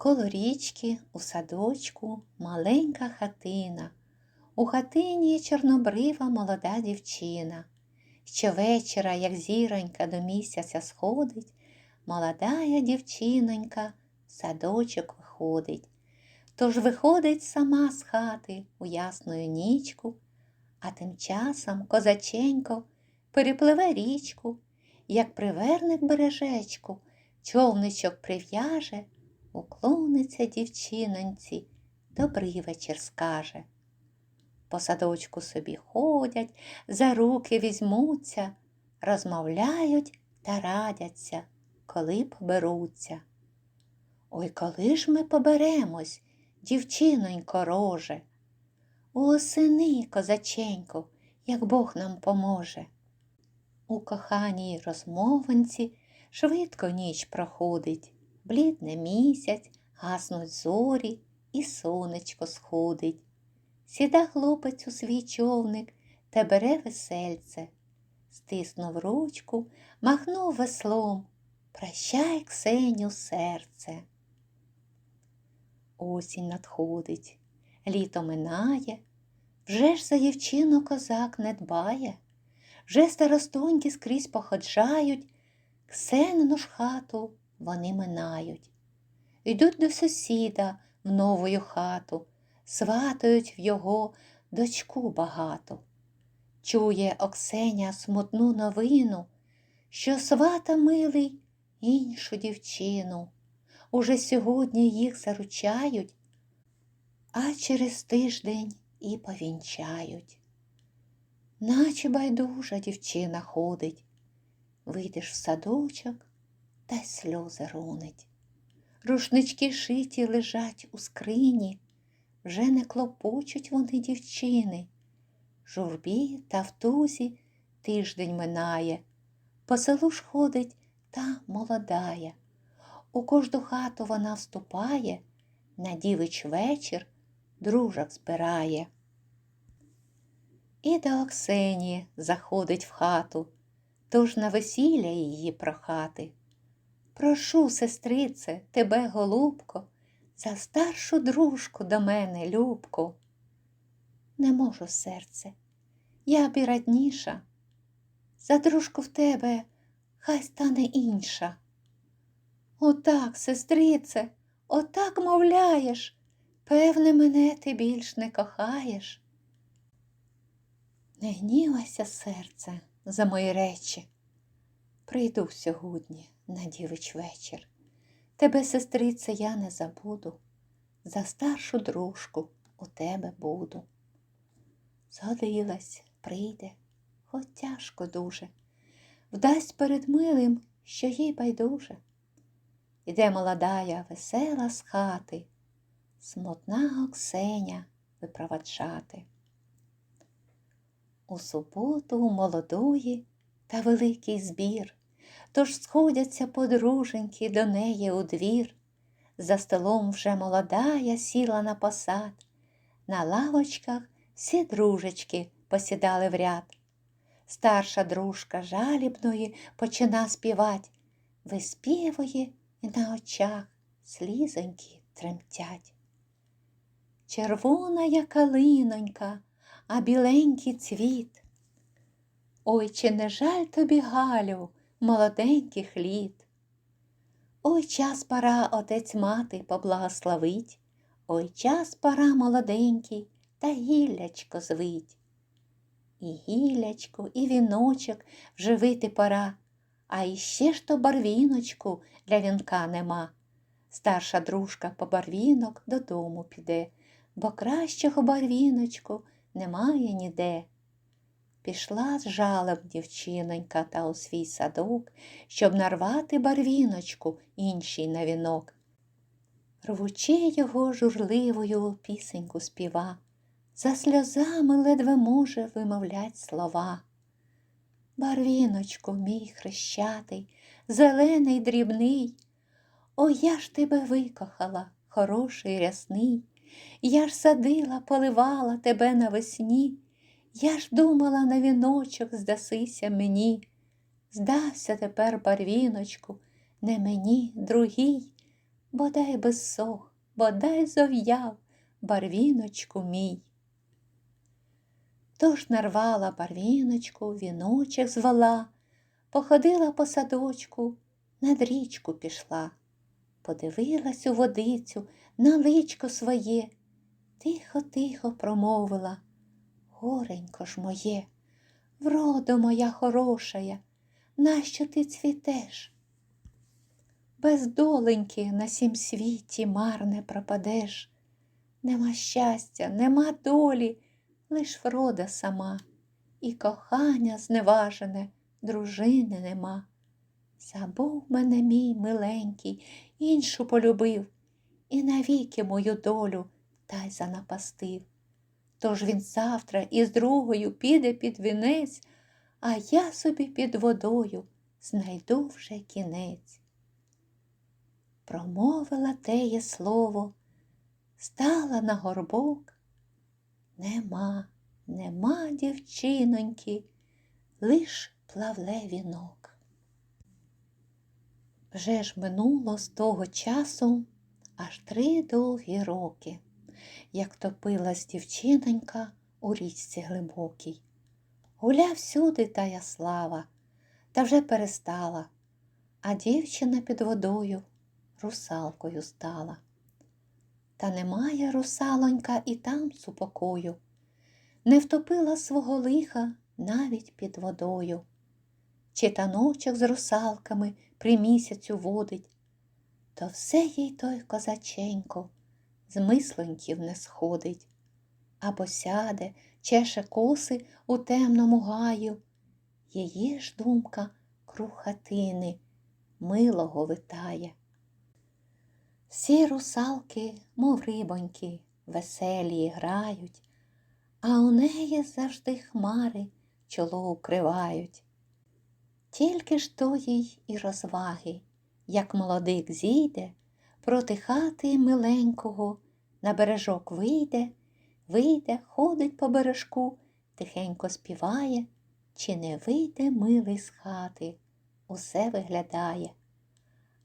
Коло річки у садочку маленька хатина. У хатині чорнобрива молода дівчина. Щовечора, як зіронька до місяця сходить, молодая дівчинонька в садочок виходить. Тож виходить сама з хати у ясную нічку, а тим часом козаченько перепливе річку, як приверне бережечку, човничок прив'яже, уклониться дівчиноньці, добрий вечір скаже. По садочку собі ходять, за руки візьмуться, розмовляють та радяться, коли поберуться. Ой, коли ж ми поберемось, дівчинонько роже, Осени, козаченько, як Бог нам поможе. У коханій розмовинці швидко ніч проходить, блідне місяць, гаснуть зорі, і сонечко сходить. Сіда хлопець у свій човник та бере весельце, стиснув ручку, махнув веслом. Прощай, Ксеню, серце. Осінь надходить, літо минає, вже ж за дівчину козак не дбає, вже старостоньки скрізь походжають, Ксенину ж хату вони минають. Йдуть до сусіда в новою хату, сватають в його дочку багато. Чує Оксеня смутну новину, що свата милий іншу дівчину. Уже сьогодні їх заручають, а через тиждень і повінчають. Наче байдужа дівчина ходить, вийдеш в садочок та й сльози рунить. Рушнички шиті лежать у скрині, вже не клопочуть вони дівчини. Журбі та втузі тиждень минає, по селу ж ходить та молодая. У кожну хату вона вступає, на дівич вечір дружок збирає. І до Оксені заходить в хату, тож на весілля її прохати. Прошу, сестрице, тебе, голубко, за старшу дружку до мене, любко. Не можу, серце, я б і радніша, за дружку в тебе хай стане інша. Отак, сестрице, отак мовляєш, певне, мене ти більш не кохаєш. Не гнівайся, серце, за мої речі. Прийду сьогодні на дівич вечір. Тебе, сестрице, я не забуду, за старшу дружку у тебе буду. Згодилась, прийде, хоч тяжко дуже, вдасть перед милим, що їй байдуже. Іде молодая, весела з хати, смутна Оксеня випроваджати. У суботу у молодої та великий збір, тож сходяться подруженьки до неї у двір. За столом вже молодая сіла на посад, на лавочках всі дружечки посідали в ряд. Старша дружка жалібної почина співать, виспівує і на очах слізоньки тремтять. Червона я калинонька, а біленький цвіт. Ой, чи не жаль тобі, Галю, молоденьких літ? Ой, час пора отець мати поблагословить, Ой, час пора молоденький, та гіллячко звить. І гіллячко, і віночок вживити пора, а іще ж то барвіночку для вінка нема. Старша дружка по барвінок додому піде, бо кращого барвіночку немає ніде. Пішла з жалем дівчинонька та у свій садок, щоб нарвати барвіночку інший на вінок. Рвучи його журливою пісеньку співа, за сльозами ледве може вимовлять слова. Барвіночку, мій хрещатий, зелений дрібний, О, я ж тебе викохала, хороший рясний, я ж садила, поливала тебе навесні, я ж думала на віночок здасися мені, здався тепер барвіночку, не мені, другій, бодай би сох, бодай зов'яв барвіночку мій. Тож нарвала барвіночку, віночок звела, походила по садочку, над річку пішла, подивилась у водицю на личко своє, тихо-тихо промовила. Горенько ж моє, вродо моя хорошая, нащо ти цвітеш? Без доленьки на сім світі марне пропадеш. Нема щастя, нема долі, лиш врода сама, і кохання зневажене, дружини нема. Забув мене мій миленький, іншу полюбив, і навіки мою долю та й занапастив. Тож він завтра із другою піде під вінець, а я собі під водою знайду вже кінець. Промовила теє слово, стала на горбок. Нема, нема, дівчиноньки, лиш плавле вінок. Вже ж минуло з того часу аж три довгі роки, як топилась дівчинонька у річці глибокій. Гуляв всюди тая слава, та вже перестала, а дівчина під водою русалкою стала. Та немає русалонька і там супокою, не втопила свого лиха навіть під водою. Чи таночок з русалками при місяцю водить, то все їй той козаченько з мислоньків не сходить, або сяде, чеше коси у темному гаю, її ж думка круг хатини милого витає. Всі русалки, мов рибоньки, веселі грають, а у неї завжди хмари чоло укривають. Тільки ж то їй і розваги, як молодик зійде, проти хати миленького, на бережок вийде, вийде, ходить по бережку, тихенько співає, чи не вийде милий з хати, усе виглядає.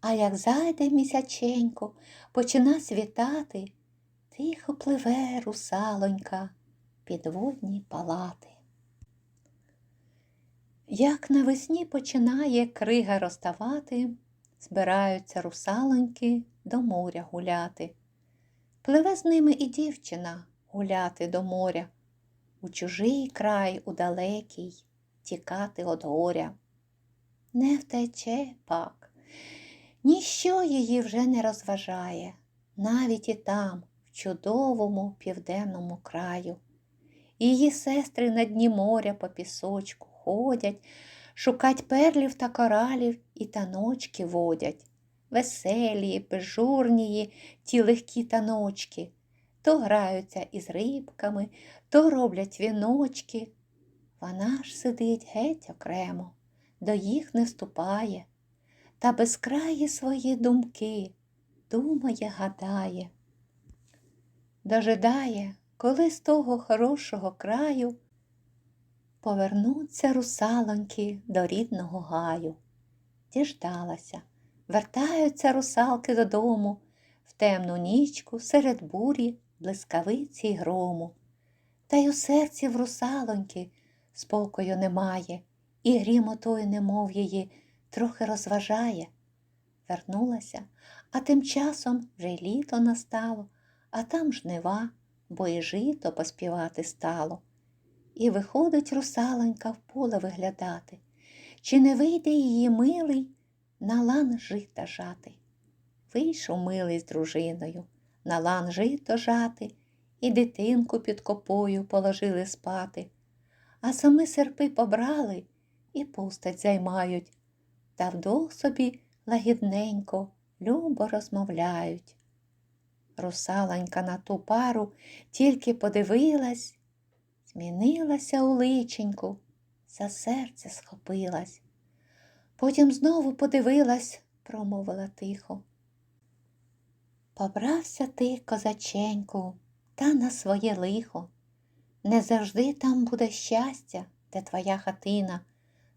А як зайде місяченько, почина світати, тихо пливе русалонька підводні палати. Як навесні починає крига розставати, збираються русалоньки до моря гуляти. Пливе з ними і дівчина гуляти до моря, у чужий край, у далекий, тікати од горя. Не втече пак. Ніщо її вже не розважає, навіть і там, в чудовому південному краю. Її сестри на дні моря по пісочку ходять, шукать перлів та коралів і таночки водять. Веселі, безжурнії ті легкі таночки, то граються із рибками, то роблять віночки. Вона ж сидить геть окремо, до їх не вступає та безкраї свої думки думає, гадає, дожидає, коли з того хорошого краю повернуться русалоньки до рідного гаю. Діждалася, вертаються русалки додому в темну нічку серед бурі, блискавиці й грому. Та й у серці в русалоньки спокою немає, і грім отой, немов її трохи розважає. Вернулася, а тим часом вже й літо настало, а там жнива, бо і жито поспівати стало. І виходить русалонька в поле виглядати, чи не вийде її милий на лан жита жати. Вийшов милий з дружиною, на лан жито жати, і дитинку під копою положили спати, а сами серпи побрали і пустать займають та вдвох собі лагідненько, любо розмовляють. Русалонька на ту пару тільки подивилась, змінилася у личеньку, за серце схопилась. Потім знову подивилась, промовила тихо. Побрався ти, козаченьку, та на своє лихо. Не завжди там буде щастя, де твоя хатина,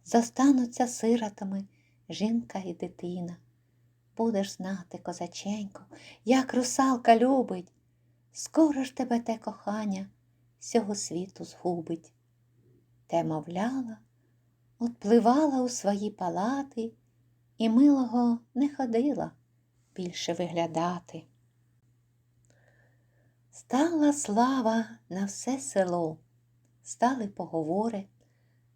зостануться сиротами жінка і дитина. будеш знати, козаченько, як русалка любить, скоро ж тебе те кохання всього світу згубить. Те мовляла, отпливала у свої палати і милого не ходила більше виглядати. Стала слава на все село, стали поговори,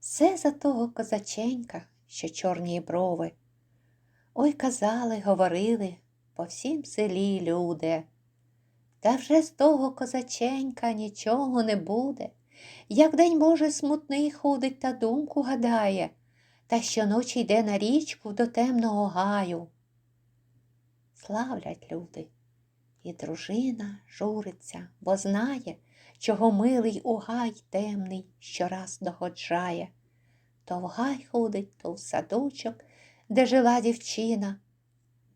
все за того козаченька, що чорні брови. Ой казали, говорили по всім селі люди. Та вже з того козаченька нічого не буде, як день Боже смутний ходить та думку гадає, та щоночі йде на річку до темного гаю. Славлять люди, і дружина журиться, бо знає, чого милий у гай темний щораз доходжає. То в гай ходить, то в садочок, де жила дівчина.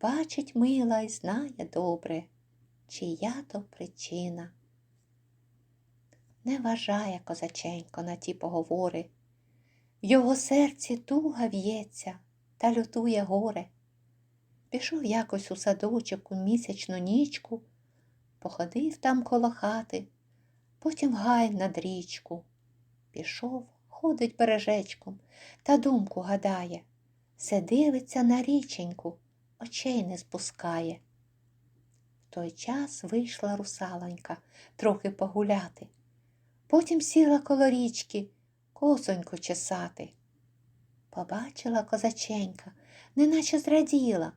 Бачить мила і знає добре, чия то причина. Не вважає козаченько на ті поговори. В його серці туга в'ється та лютує горе. Пішов якось у садочок у місячну нічку, походив там коло хати, потім гай над річку. Пішов, ходить бережечком та думку гадає, все дивиться на річеньку, очей не спускає. В той час вийшла русалонька трохи погуляти. Потім сіла коло річки косоньку чесати. Побачила козаченька, неначе зраділа,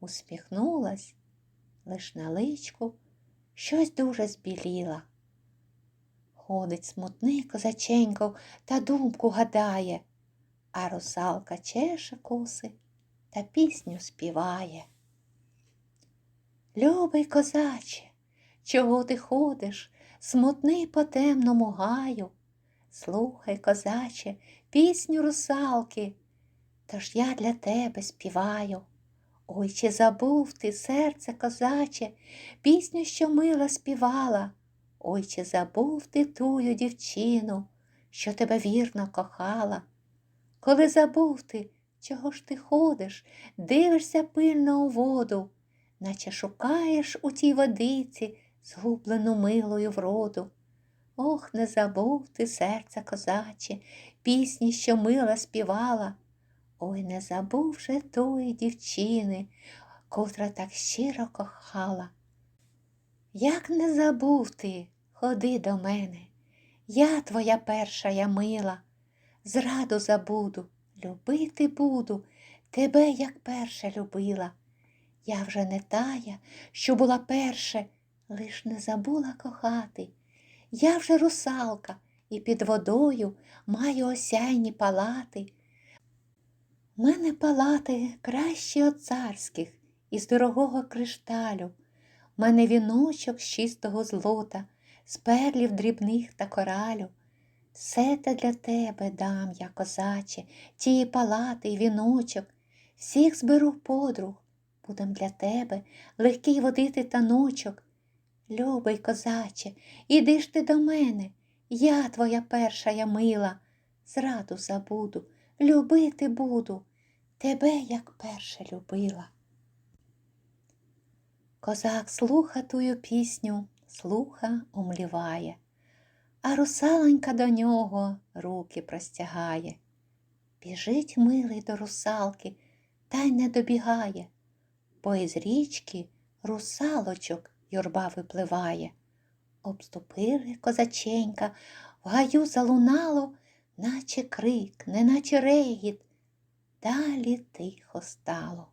усміхнулась, лиш на личку щось дуже збіліла. Ходить смутний козаченько та думку гадає, а русалка чеше коси та пісню співає. Любий козаче, чого ти ходиш, смутний по темному гаю? Слухай, козаче, пісню русалки, тож я для тебе співаю. Ой, чи забув ти, серце козаче, пісню, що мила співала. Ой, чи забув ти тую дівчину, що тебе вірно кохала. Коли забув ти, чого ж ти ходиш, дивишся пильно у воду, наче шукаєш у тій водиці згублену милою вроду. Ох, не забув ти, серце козаче, пісні, що мила співала. Ой, не забув же тої дівчини, котра так щиро кохала. Як не забув ти, ходи до мене, я твоя перша я мила, зраду забуду, любити буду, тебе, як перша любила. Я вже не тая, що була перше, лиш не забула кохати. Я вже русалка і під водою маю осяйні палати. У мене палати кращі от царських із дорогого кришталю. У мене віночок з чистого злота, з перлів дрібних та коралю. Все те для тебе дам я, козаче, тії палати й віночок. Всіх зберу подруг, будем для тебе легкий водити таночок. Любий козаче, іди ж ти до мене, я твоя перша я мила, зраду забуду, любити буду, тебе, як перше любила. Козак слуха тую пісню, слуха умліває, а русалонька до нього руки простягає. Біжить милий до русалки, та й не добігає, бо із річки русалочок юрба випливає. Обступили козаченька, в гаю залунало, наче крик, неначе регіт. Далі тихо стало.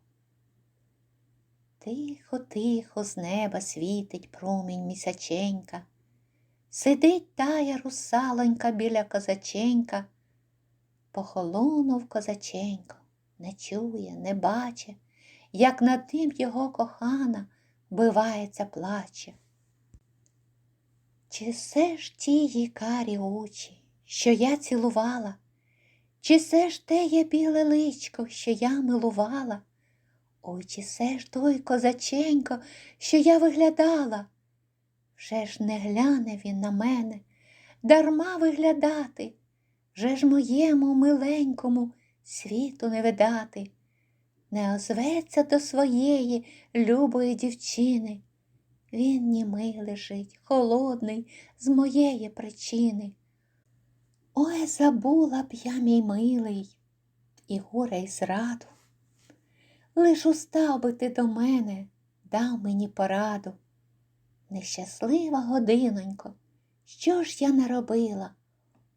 Тихо, тихо з неба світить промінь місяченька. Сидить тая русалонька біля козаченька. Похолонув козаченько, не чує, не баче, як над тим його кохана вбивається, плаче. Чи все ж тії карі очі, що я цілувала, чи все ж те є біле личко, що я милувала? Ой, чи все ж той козаченько, що я виглядала? Вже ж не гляне він на мене, дарма виглядати, вже ж моєму миленькому світу не видати. Не озветься до своєї любої дівчини. Він німий лежить, холодний, з моєї причини. Ой, забула б я, мій милий, і горе, і зраду. Лиш устав би ти до мене, дав мені пораду. Нещаслива годинонько, що ж я наробила?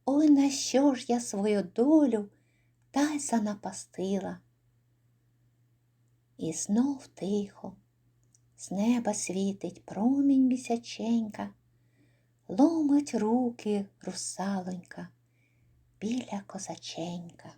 Ой, на що ж я свою долю та й занапастила? І знов тихо, з неба світить промінь місяченька, ломить руки русалонька. Біля козаченька.